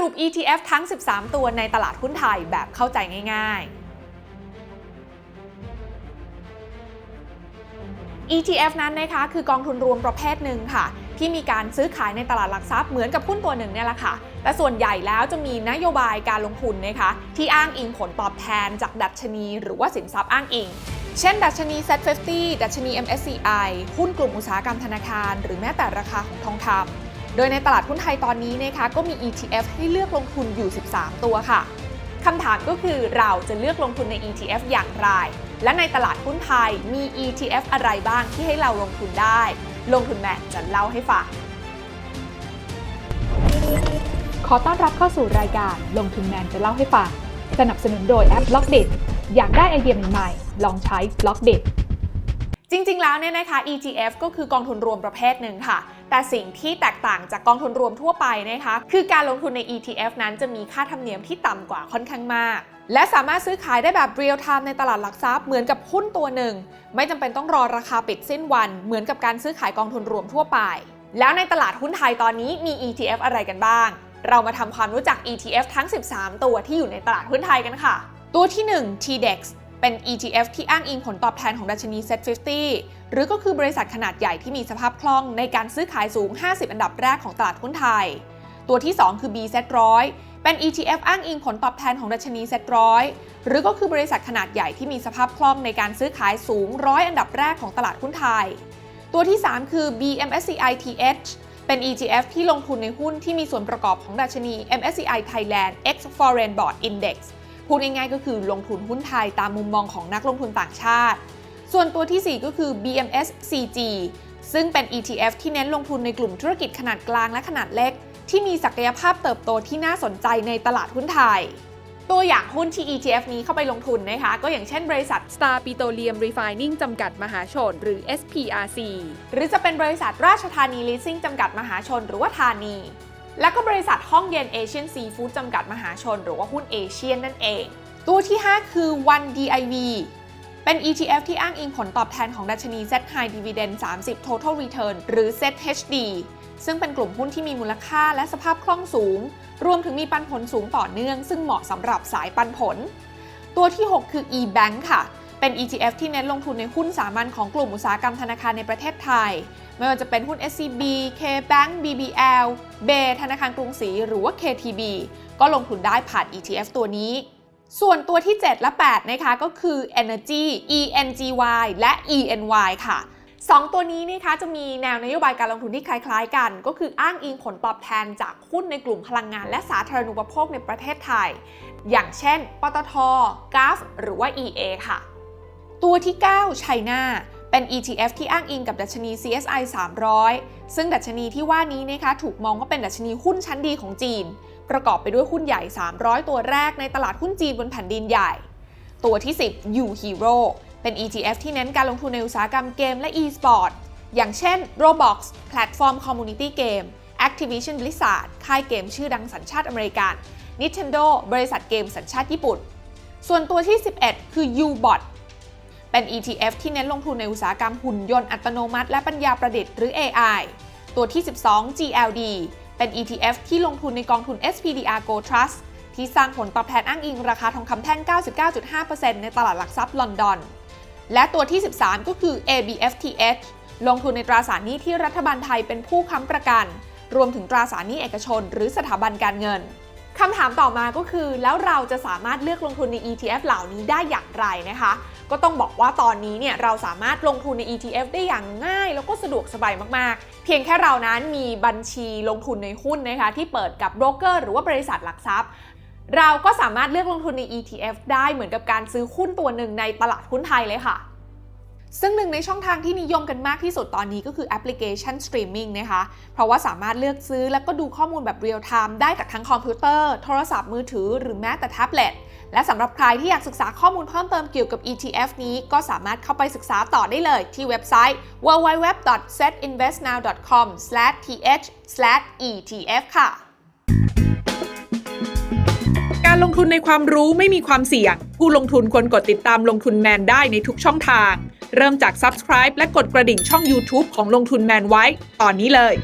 รุป ETF ทั้ง 13 ตัวในตลาดหุ้นไทยแบบเข้าใจง่าย ๆ ETF นั้นนะคะคือกองทุนรวมประเภทหนึ่งค่ะ ที่มีการซื้อขายในตลาดหลักทรัพย์เหมือนกับหุ้นตัวหนึ่งเนี่ยแหละค่ะ แต่ส่วนใหญ่แล้วจะมีนโยบายการลงทุนนะคะที่อ้างอิงผลตอบแทนจากดัชนีหรือว่าสินทรัพย์อ้างอิง เช่น ดัชนี Z50 ดัชนี MSCI หุ้นกลุ่มอุตสาหกรรมธนาคาร หรือแม้แต่ราคาของทองคำ โดยในตลาดหุ้นไทยตอนนี้นะคะก็มี ETF ให้เลือกลงทุนอยู่ 13 ตัวค่ะคำถามก็คือเราจะเลือกลงทุนใน ETF อย่างไร และในตลาดหุ้นไทยมี ETF อะไรบ้างที่ให้เราลงทุนได้ ลงทุนแมนจะเล่าให้ฟังขอต้อนรับเข้าสู่รายการลงทุนแมนจะเล่าให้ฟัง สนับสนุนโดยแอป b ล็อกเดอยากได้ไอเดียใหม่ๆ ลองใช้ b ล็อกเดจริงๆ แล้วเนี่ยนะคะ ETF ก็คือกองทุนรวมประเภทหนึ่งค่ะ แต่สิ่งที่แตกต่างจากกองทุนรวมทั่วไปนะคะ คือการลงทุนใน ETF นั้นจะมีค่าธรรมเนียมที่ต่ำกว่าค่อนข้างมาก และสามารถซื้อขายได้แบบเรียลไทม์ในตลาดหลักทรัพย์เหมือนกับหุ้นตัวหนึ่ง ไม่จำเป็นต้องรอราคาปิดสิ้นวันเหมือนกับการซื้อขายกองทุนรวมทั่วไป แล้วในตลาดหุ้นไทยตอนนี้มี ETF อะไรกันบ้าง เรามาทำความรู้จัก ETF ทั้ง 13 ตัวที่อยู่ในตลาดหุ้นไทยกันค่ะ ตัวที่ 1 TDEX เป็น ETF ที่อ้างอิงผลตอบแทนของดัชนี Set 50 หรือก็คือบริษัทขนาดใหญ่ที่มีสภาพคล่องในการซื้อขายสูง 50 อันดับแรกของตลาดหุ้นไทย ตัวที่ 2 คือ BZ 100 เป็น ETF อ้างอิงผลตอบแทนของดัชนี Set 100 หรือก็คือบริษัทขนาดใหญ่ที่มีสภาพคล่องในการซื้อขายสูงร้อยอันดับแรกของตลาดหุ้นไทย ตัวที่ 3 คือ BMSCI TH เป็น ETF ที่ลงทุนในหุ้นที่มีส่วนประกอบของดัชนี MSCI Thailand X Foreign Board Index พูดง่ายๆก็คือลงทุนหุ้นไทยตามมุมมองของนักลงทุนต่างชาติ ส่วนตัวที่ 4 ก็คือ BMS CG ซึ่งเป็น ETF ที่เน้นลงทุนในกลุ่มธุรกิจขนาดกลางและขนาดเล็ก ที่มีศักยภาพเติบโตที่น่าสนใจในตลาดหุ้นไทย ตัวอย่างหุ้นที่ ETF นี้เข้าไปลงทุนนะคะ ก็อย่างเช่นบริษัท Star Petroleum Refining จำกัดมหาชน หรือ SPRC หรือจะเป็นบริษัทราชธานีลิสซิ่งจำกัดมหาชน หรือว่าธานี และก็บริษัทห้องเย็นเอเชียนซีฟู้ดจำกัดมหาชน หรือว่าหุ้นเอเชียนนั่นเอง ตัวที่ 5 คือ One DIV เป็น ETF ที่อ้างอิงผลตอบแทนของดัชนี Z High Dividend 30 Total Return หรือ ZHD ซึ่งเป็นกลุ่มหุ้นที่มีมูลค่าและสภาพคล่องสูง รวมถึงมีปันผลสูงต่อเนื่อง ซึ่งเหมาะสำหรับสายปันผล ตัวที่ 6 คือ eBank ค่ะ เป็น ETF ที่เน้นลงทุนในหุ้นสามัญของกลุ่มอุตสาหกรรมธนาคารในประเทศไทย ไม่ว่าจะเป็นหุ้น SCB KBank BBL b ธนาคารกรุงศรีหรือว่า KTB ก็ลงทุนได้ผ่าน ETF ตัวนี้ ส่วนตัวที่ 7 และ 8 นะคะก็คือ Energy ENGY และ ENY ค่ะ2ตัวนี้นะคะจะมีแนวนโยบายการลงทุนที่คล้าย ๆ กัน ก็คืออ้างอิงผลตอบแทนจากหุ้นในกลุ่มพลังงาน และสาธารณูปโภคในประเทศไทย อย่างเช่น ปตทกาฟหรือว่า EA ค่ะ ตัวที่9 China เป็น ETF ที่อ้างอิงกับดัชนี CSI 300 ซึ่งดัชนีที่ว่านี้นะคะถูกมองว่าเป็นดัชนีหุ้นชั้นดีของจีน ประกอบไปด้วยหุ้นใหญ่ 300 ตัวแรกในตลาดหุ้นจีนบนแผ่นดินใหญ่ ตัวที่ 10 U Hero เป็น ETF ที่เน้นการลงทุนในอุตสาหกรรมเกมและ e-sport อย่างเช่น Roblox แพลตฟอร์มคอมมูนิตี้เกม Activision Blizzard ค่ายเกมชื่อดังสัญชาติอเมริกัน Nintendo บริษัทเกมสัญชาติญี่ปุ่น ส่วนตัวที่ 11 คือ Ubot เป็น ETF ที่เน้นลงทุนในอุตสาหกรรมหุ่นยนต์อัตโนมัติ และปัญญาประดิษฐ์หรือ AI ตัวที่ 12 GLD เป็น ETF ที่ลงทุนในกองทุน SPDR Gold Trust ที่สร้างผลตอบแทนอ้างอิงราคาทองคำแท่ง 99.5%ในตลาดหลักทรัพย์ลอนดอน และตัวที่ 13 ก็คือ ABFTH ลงทุนในตราสารหนี้ที่รัฐบาลไทยเป็นผู้ค้ำประกัน รวมถึงตราสารหนี้เอกชน หรือสถาบันการเงินคำถามต่อมาก็คือ แล้วเราจะสามารถเลือกลงทุนใน ETF เหล่านี้ได้อย่างไรนะคะ ก็ต้องบอกว่าตอนนี้เนี่ยเราสามารถลงทุนใน ETF ได้อย่างง่าย แล้วก็สะดวกสบายมากๆ เพียงแค่เรานั้นมีบัญชีลงทุนในหุ้นนะคะที่เปิดกับโบรกเกอร์หรือว่าบริษัทหลักทรัพย์เราก็สามารถเลือกลงทุนใน ETF ได้เหมือนกับการซื้อหุ้นตัวหนึ่งในตลาดหุ้นไทยเลยค่ะ ซึ่งหนึ่งในช่องทางที่นิยมกันมากที่สุดตอนนี้ก็คือแอปพลิเคชันสตรีมมิ่งนะคะ เพราะว่าสามารถเลือกซื้อแล้วก็ดูข้อมูลแบบเรียลไทม์ได้จากทั้งคอมพิวเตอร์ โทรศัพท์มือถือหรือแม้แต่แท็บเล็ต และสำหรับใครที่อยากศึกษาข้อมูลเพิ่มเติมเกี่ยวกับ ETF นี้ก็สามารถเข้าไปศึกษาต่อได้เลยที่เว็บไซต์ www.setinvestnow.com/th/etf ค่ะ การลงทุนในความรู้ไม่มีความเสี่ยง ผู้ลงทุนควรกดติดตามลงทุนแมนได้ในทุกช่องทาง เริ่มจาก Subscribe และกดกระดิ่งช่อง YouTube ของลงทุนแมนไว้ ตอนนี้เลย